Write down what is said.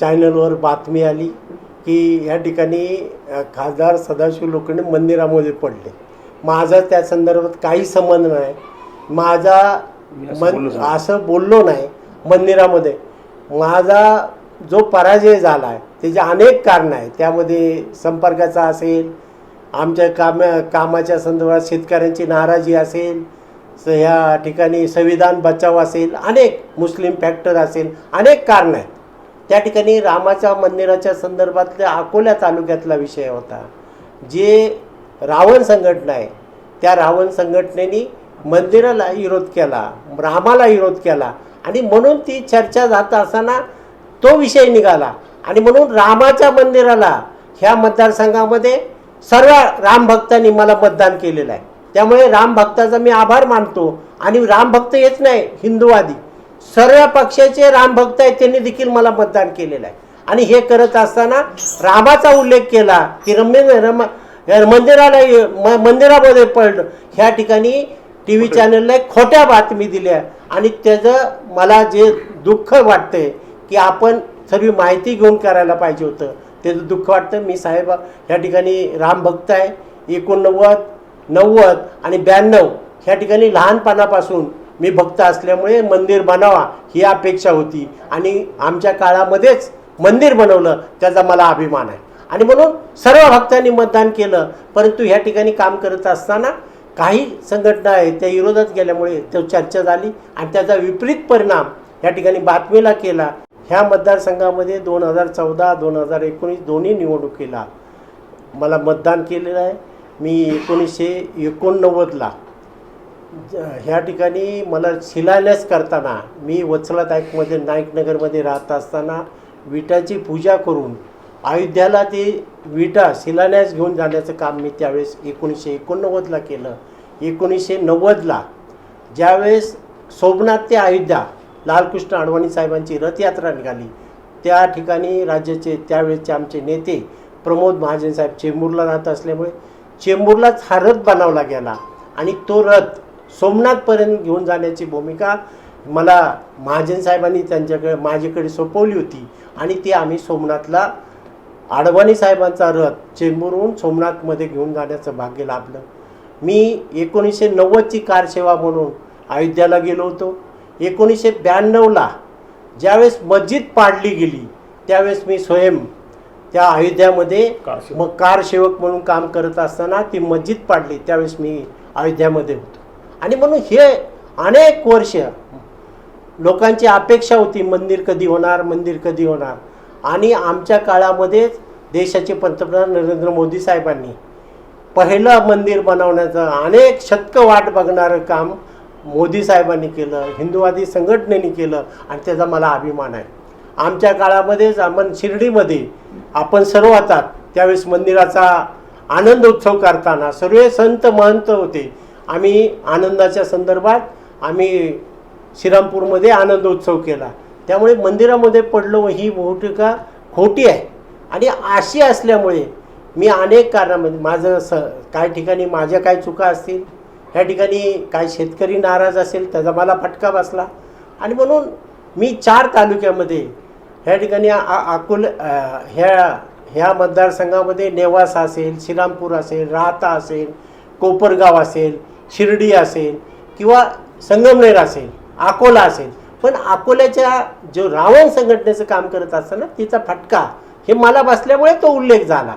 चॅनलवर बातमी आली की या ठिकाणी खासदार सदाशिव लोखंडे मंदिरामध्ये पडले. माझा त्या संदर्भात काही संबंध नाही. माझा मन. असं बोललो नाही मंदिरामध्ये. माझा जो पराजय झाला आहे त्याची अनेक कारणं आहेत. त्यामध्ये संपर्काचा असेल आमच्या काम कामाच्या संदर्भात शेतकऱ्यांची नाराजी असेल ह्या ठिकाणी संविधान बचाव असेल अनेक मुस्लिम फॅक्टर असेल अनेक कारणं आहेत. त्या ठिकाणी रामाच्या मंदिराच्या संदर्भातल्या अकोल्या तालुक्यातला विषय होता. जे रावण संघटना आहे त्या रावण संघटनेने मंदिराला विरोध केला रामाला विरोध केला आणि म्हणून ती चर्चा जात असताना तो विषय निघाला. आणि म्हणून रामाच्या मंदिराला ह्या मतदारसंघामध्ये सर्व रामभक्तांनी मला मतदान केलेलं आहे. त्यामुळे रामभक्ताचा मी आभार मानतो आणि रामभक्त हेच नाही हिंदूवादी. सर्व पक्षाचे रामभक्त आहेत त्यांनी देखील मला मतदान केलेलं आहे. आणि हे करत असताना रामाचा उल्लेख केला की रम्य रम मंदिराला म- मंदिरामध्ये पडलं. ह्या ठिकाणी टी व्ही चॅनलला एक खोट्या बातमी दिल्या. आणि त्याचं मला जे दुःख वाटतंय की आपण सर्व माहिती घेऊन करायला पाहिजे होतं. त्याचं दुःख वाटतं. मी साहेब ह्या ठिकाणी रामभक्त आहे. एकोणनव्वद नव्वद आणि ब्याण्णव ह्या ठिकाणी लहानपणापासून मी भक्त असल्यामुळे मंदिर बनावा ही अपेक्षा होती. आणि आमच्या काळामध्येच मंदिर बनवलं त्याचा मला अभिमान आहे. आणि म्हणून सर्व भक्तांनी मतदान केलं. परंतु ह्या ठिकाणी काम करत असताना काही संघटना आहेत त्या विरोधात गेल्यामुळे तो चर्चा झाली आणि त्याचा विपरीत परिणाम या ठिकाणी बातमीला केला. ह्या मतदारसंघामध्ये दोन हजार चौदा दोन हजार एकोणीस दोन्ही निवडणुकीला मला मतदान केलेलं आहे. मी एकोणीसशे एकोणनव्वदला ह्या ठिकाणी मला शिलान्यास करताना मी वत्सला नाईकमध्ये नाईकनगरमध्ये राहत असताना विटाची पूजा करून अयोध्याला ते विटा शिलान्यास घेऊन जाण्याचं काम मी त्यावेळेस एकोणीसशे एकोणनव्वदला केलं. एकोणीसशे नव्वदला ज्यावेळेस सोमनाथ ते अयोध्या लालकृष्ण अडवाणी साहेबांची रथयात्रा निघाली. त्या ठिकाणी राज्याचे त्यावेळेसचे आमचे नेते प्रमोद महाजन साहेब चेंबूरला राहत असल्यामुळे चेंबूरलाच हा रथ बनवला गेला. आणि तो रथ सोमनाथपर्यंत घेऊन जाण्याची भूमिका मला महाजन साहेबांनी त्यांच्याकडे माझ्याकडे सोपवली होती. आणि ती आम्ही सोमनाथला अडवाणी साहेबांचा रथ चेंबूरहून सोमनाथमध्ये घेऊन जाण्याचं भाग्य लाभलं. मी एकोणीसशे नव्वदची कारसेवा म्हणून अयोध्याला गेलो होतो. एकोणीसशे ब्याण्णवला ज्यावेळेस मस्जिद पाडली गेली त्यावेळेस मी स्वयं त्या अयोध्यामध्ये. मग कारसेवक म्हणून काम करत असताना ती मस्जिद पाडली त्यावेळेस मी अयोध्यामध्ये होतो. आणि म्हणून हे अनेक वर्ष लोकांची अपेक्षा होती मंदिर कधी होणार मंदिर कधी होणार? आणि आमच्या काळामध्येच देशाचे पंतप्रधान नरेंद्र मोदी साहेबांनी पहिलं मंदिर बनवण्याचं अनेक शतकं वाट बघणारं काम मोदी साहेबांनी केलं हिंदुवादी संघटनेने केलं आणि त्याचा मला अभिमान आहे. आमच्या काळामध्येच आपण शिर्डीमध्ये आपण सर्व होतात त्यावेळेस मंदिराचा आनंद उत्सव करताना सर्व संत महंत होते. आम्ही आनंदाच्या संदर्भात आम्ही श्रीरामपूरमध्ये आनंदोत्सव केला. त्यामुळे मंदिरामध्ये पडलो व ही बहुटिका खोटी आहे. आणि अशी असल्यामुळे मी अनेक कारणामध्ये माझं स काही ठिकाणी माझ्या काही चुका असतील ह्या ठिकाणी काही शेतकरी नाराज असेल त्याचा मला फटका बसला. आणि म्हणून मी चार तालुक्यामध्ये ह्या ठिकाणी आ- अकोल ह्या ह्या मतदारसंघामध्ये नेवासा असेल श्रीरामपूर असेल राहता असेल कोपरगाव असेल शिर्डी असेल किंवा संगमनेर असेल अकोला असेल पण अकोल्याच्या जो रावण संघटनेचं काम करत असताना तिचा फटका हे मला बसल्यामुळे तो उल्लेख झाला.